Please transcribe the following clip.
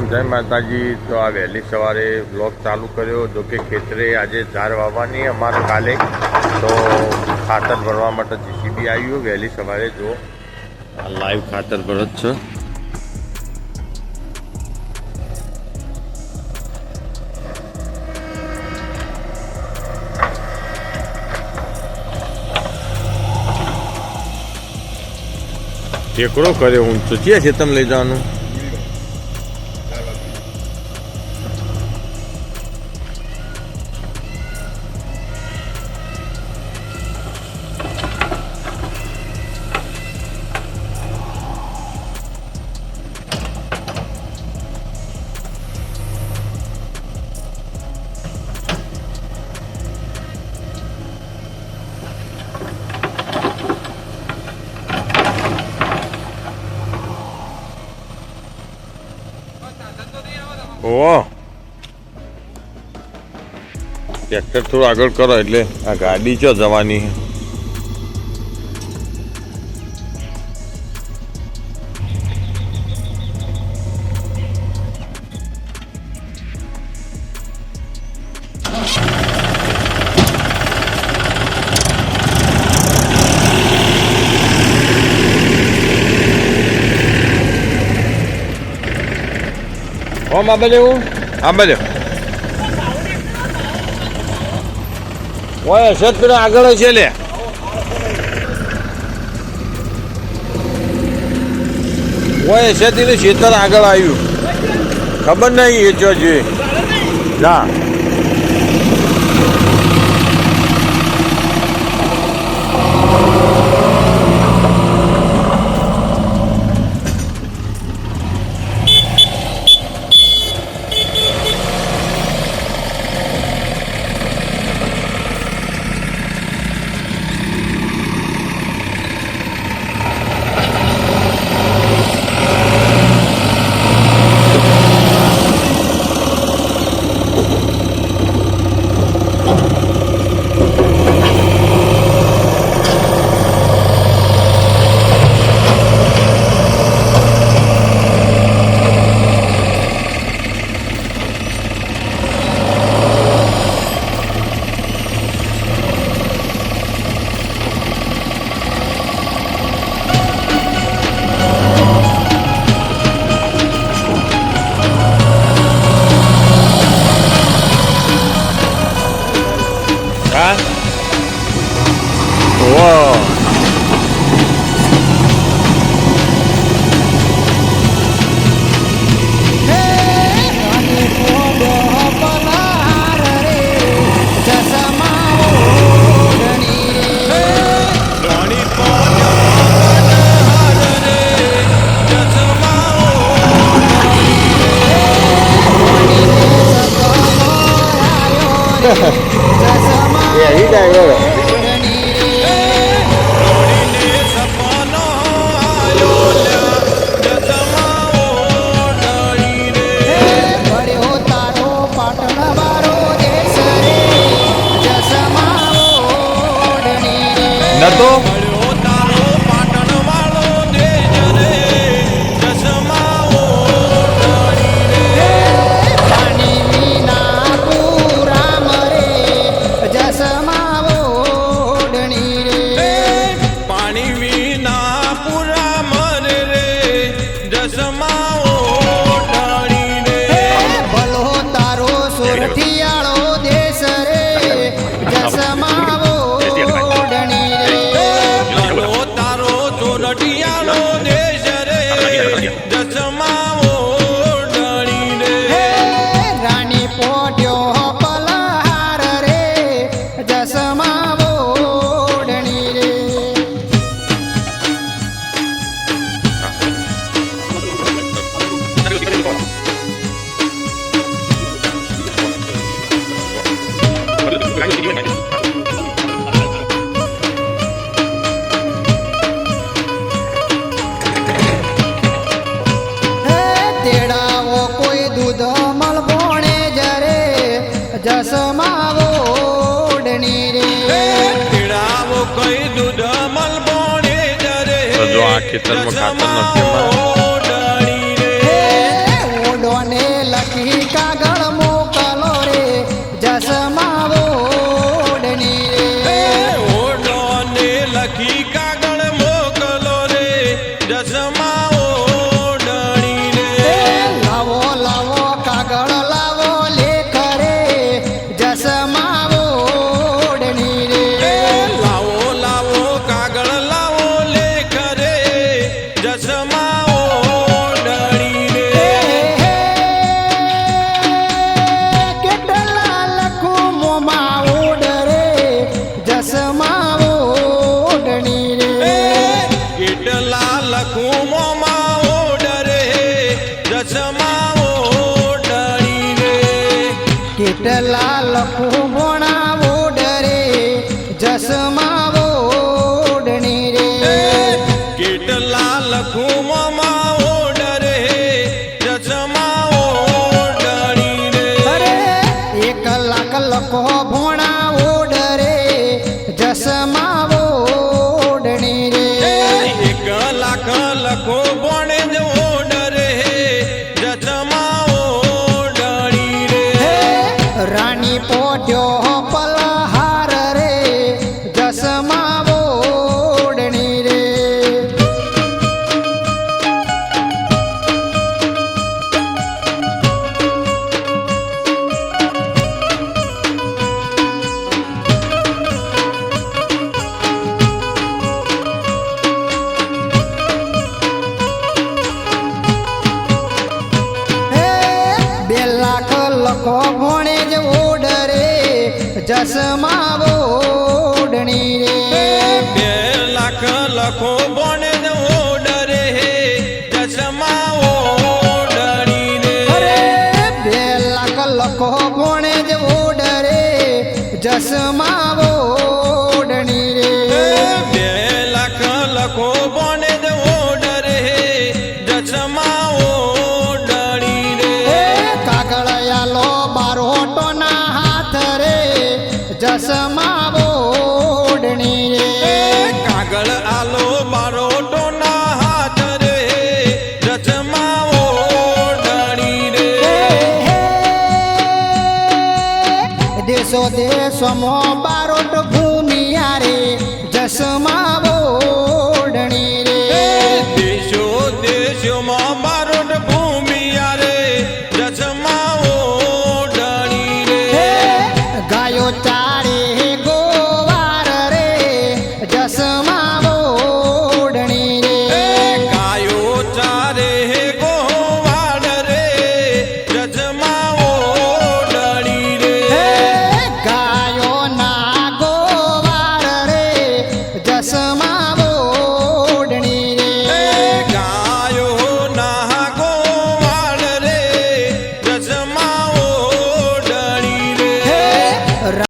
માતાજી. તો આ વહેલી સવારે બ્લોગ ચાલુ કર્યો. જો કે ખેતરે આજે ઝાડ વાવવાની અમારે કાલે. તો ખાતર ભરવા માટે જીસીબી આવ્યું. વહેલી સવારે જો. આ લાઈવ ખાતર ભરત છે. ટેકરો કર્યો તો ક્યાં છે? તમે લઈ જવાનું? ઓહો. ટ્રેક્ટર થોડું આગળ કરો એટલે આ ગાડી ચો જવાની બાજુ આ બાજુ ઓય શેત પેલા આગળ છે લે. ઓય શેતીનું ખેતર આગળ આવ્યું. ખબર નહીં એ જો જોઈએ. ના. Yeah. ખેતરમાં ખાતર નથી કેટલા લખું ભોણા ઓડરે જસમા ઓડણી રે. કેટલા લખું મામા ઓડરે જસમા ઓડણી રે. અરે એક લાખ લખો ભોણા જસમાં ઓઢણી રે. બે લાખ લખો સો દેશો બારોટ ભૂમિયા રે જસમા